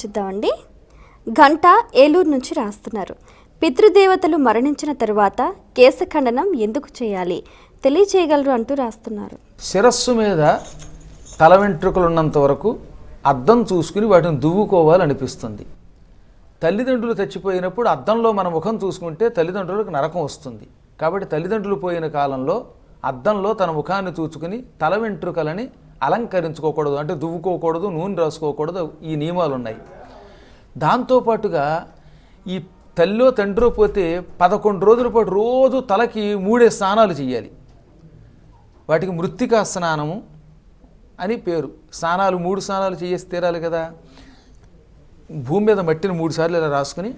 చూద్దామండి గంట ఏలూరు నుంచి రాస్తున్నారు. పితృదేవతలు మరణించిన తరువాత కేశఖండనం ఎందుకు చేయాలి? తెలియచేయగలరు అంటూ రాస్తున్నారు. శిరస్సు మీద తల వెంట్రుకలు ఉన్నంత వరకు అద్దం చూసుకుని వాటిని దువ్వుకోవాలనిపిస్తుంది. తల్లిదండ్రులు చచ్చిపోయినప్పుడు అద్దంలో మన ముఖం చూసుకుంటే తల్లిదండ్రులకు నరకం వస్తుంది. కాబట్టి తల్లిదండ్రులు పోయిన కాలంలో అద్దంలో తన ముఖాన్ని చూసుకుని తల వెంట్రుకలని అలంకరించుకోకూడదు అంటే దువ్వుకోకూడదు నూనె రాసుకోకూడదు ఈ నియమాలు ఉన్నాయి దాంతోపాటుగా ఈ తల్లో తండ్రో పోతే పదకొండు రోజుల పాటు రోజు తలకి మూడే స్నానాలు చేయాలి. వాటికి మృత్తికా స్నానము అని పేరు. స్నానాలు మూడు స్నానాలు చేసి తీరాలి కదా. భూమి మీద మట్టిని మూడు సార్లు ఇలా రాసుకుని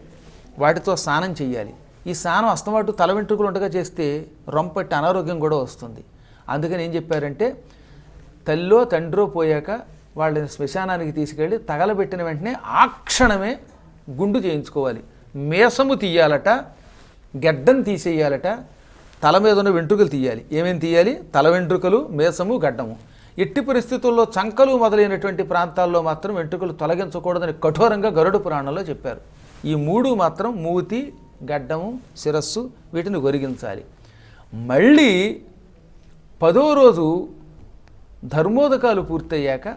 వాటితో స్నానం చేయాలి. ఈ స్నానం అస్తమాటు తల వెంట్రుకలు ఉండగా చేస్తే రొంపట్టి అనారోగ్యం కూడా వస్తుంది. అందుకని ఏం చెప్పారంటే తల్లో తండ్రో పోయాక వాళ్ళని శ్మశానానికి తీసుకెళ్ళి తగలబెట్టిన వెంటనే ఆ క్షణమే గుండు చేయించుకోవాలి. మేసము తీయాలట గడ్డం తీసేయాలట తల మీద ఉన్న వెంట్రుకలు తీయాలి. ఏమేమి తీయాలి? తల వెంట్రుకలు మేసము గడ్డము. ఎట్టి పరిస్థితుల్లో చంకలు మొదలైనటువంటి ప్రాంతాల్లో మాత్రం వెంట్రుకలు తొలగించకూడదని కఠోరంగా గరుడు పురాణంలో చెప్పారు. ఈ మూడు మాత్రం మూతి గడ్డము శిరస్సు వీటిని గొరిగించాలి మళ్ళీ పదో రోజు ధర్మోదకాలు పూర్తయ్యాక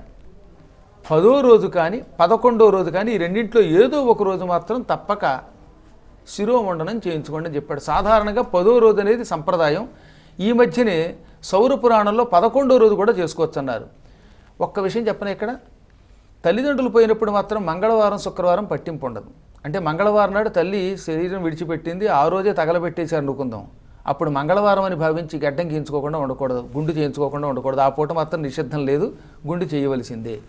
పదో రోజు కానీ పదకొండో రోజు కానీ ఈ రెండింటిలో ఏదో ఒక రోజు మాత్రం తప్పక శిరోమండనం చేయించుకోండి అని చెప్పాడు. సాధారణంగా పదో రోజు అనేది సంప్రదాయం. ఈ మధ్యనే సౌర పురాణంలో పదకొండో రోజు కూడా చేసుకోవచ్చు అన్నారు ఒక్క విషయం చెప్పను ఇక్కడ? తల్లిదండ్రులు పోయినప్పుడు మాత్రం మంగళవారం శుక్రవారం పట్టింపు ఉండదు. అంటే మంగళవారం నాడు తల్లి శరీరం విడిచిపెట్టింది ఆ రోజే తగలబెట్టేశారు అనుకుందాం. అప్పుడు మంగళవారం అని భావించి గడ్డం గీయించుకోకుండా ఉండకూడదు గుండు చేయించుకోకుండా ఉండకూడదు. ఆ పూట మాత్రం నిషిద్ధం లేదు గుండు చేయవలసిందే.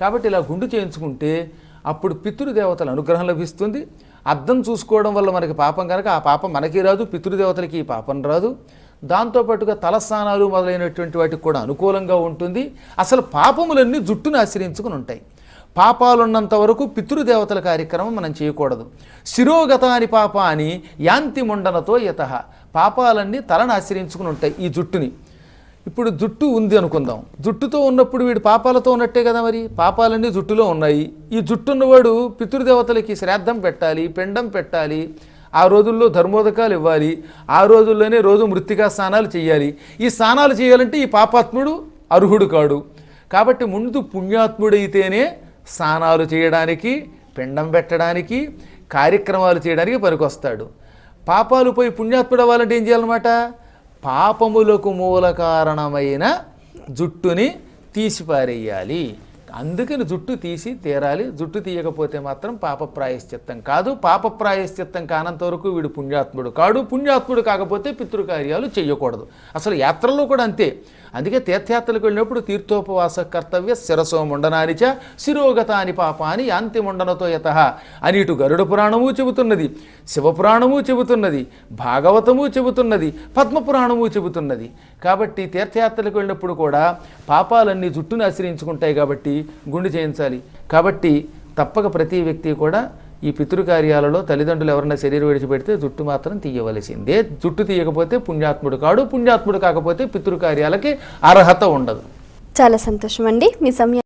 కాబట్టి ఇలా గుండు చేయించుకుంటే అప్పుడు పితృదేవతల అనుగ్రహం లభిస్తుంది. అర్థం చూసుకోవడం వల్ల మనకి పాపం కనుక ఆ పాపం మనకి రాదు పితృదేవతలకి ఈ పాపం రాదు. దాంతోపాటుగా తలస్నానాలు మొదలైనటువంటి వాటికి కూడా అనుకూలంగా ఉంటుంది. అసలు పాపములన్నీ జుట్టును ఆశ్రయించుకుని ఉంటాయి. పాపాలున్నంత వరకు పితృదేవతల కార్యక్రమం మనం చేయకూడదు. శిరోగతాని పాప అని యాంతి ముండనతో యత. పాపాలన్నీ తలను ఆశ్రయించుకుని ఉంటాయి ఈ జుట్టుని. ఇప్పుడు జుట్టు ఉంది అనుకుందాం. జుట్టుతో ఉన్నప్పుడు వీడు పాపాలతో ఉన్నట్టే కదా మరి? పాపాలన్నీ జుట్టులో ఉన్నాయి. ఈ జుట్టు ఉన్నవాడు పితృదేవతలకి శ్రాద్ధం పెట్టాలి పిండం పెట్టాలి ఆ రోజుల్లో ధర్మోదకాలు ఇవ్వాలి ఆ రోజుల్లోనే రోజు మృతికా స్నానాలు చేయాలి ఈ స్నానాలు చేయాలంటే ఈ పాపాత్ముడు అర్హుడు కాడు. కాబట్టి ముందు పుణ్యాత్ముడైతేనే స్నానాలు చేయడానికి పిండం పెట్టడానికి కార్యక్రమాలు చేయడానికి పనికొస్తాడు. పాపాలు పోయి పుణ్యాత్ముడు అవ్వాలంటే ఏం చేయాలన్నమాట? పాపములకు మూల కారణమైన జుట్టుని తీసిపారేయాలి. అందుకని జుట్టు తీసి తీరాలి. జుట్టు తీయకపోతే మాత్రం పాప ప్రాయశ్చిత్తం కాదు. పాప ప్రాయశ్చిత్తం కానంత వరకు వీడు పుణ్యాత్ముడు కాడు. పుణ్యాత్ముడు కాకపోతే పితృకార్యాలు చేయకూడదు అసలు యాత్రలో కూడా అంతే. అందుకే తీర్థయాత్రలకు వెళ్ళినప్పుడు తీర్థోపవాస కర్తవ్య శిరసో ముండనానిచ శిరోగతాని పాపాని యాంతి ముండనతో యత అని ఇటు గరుడ పురాణము చెబుతున్నది. శివపురాణము చెబుతున్నది. భాగవతము చెబుతున్నది. పద్మపురాణము చెబుతున్నది. కాబట్టి తీర్థయాత్రలకు వెళ్ళినప్పుడు కూడా పాపాలన్నీ జుట్టును ఆశ్రయించుకుంటాయి కాబట్టి గుండు చేయించాలి. కాబట్టి తప్పక ప్రతి వ్యక్తి కూడా ఈ పితృకార్యాలలో తల్లిదండ్రులు ఎవరైనా శరీరం విడిచిపెడితే జుట్టు మాత్రం తీయవలసిందే. జుట్టు తీయకపోతే పుణ్యాత్ముడు కాడు పుణ్యాత్ముడు కాకపోతే పితృకార్యాలకి అర్హత ఉండదు. చాలా సంతోషం అండి మీ సమయం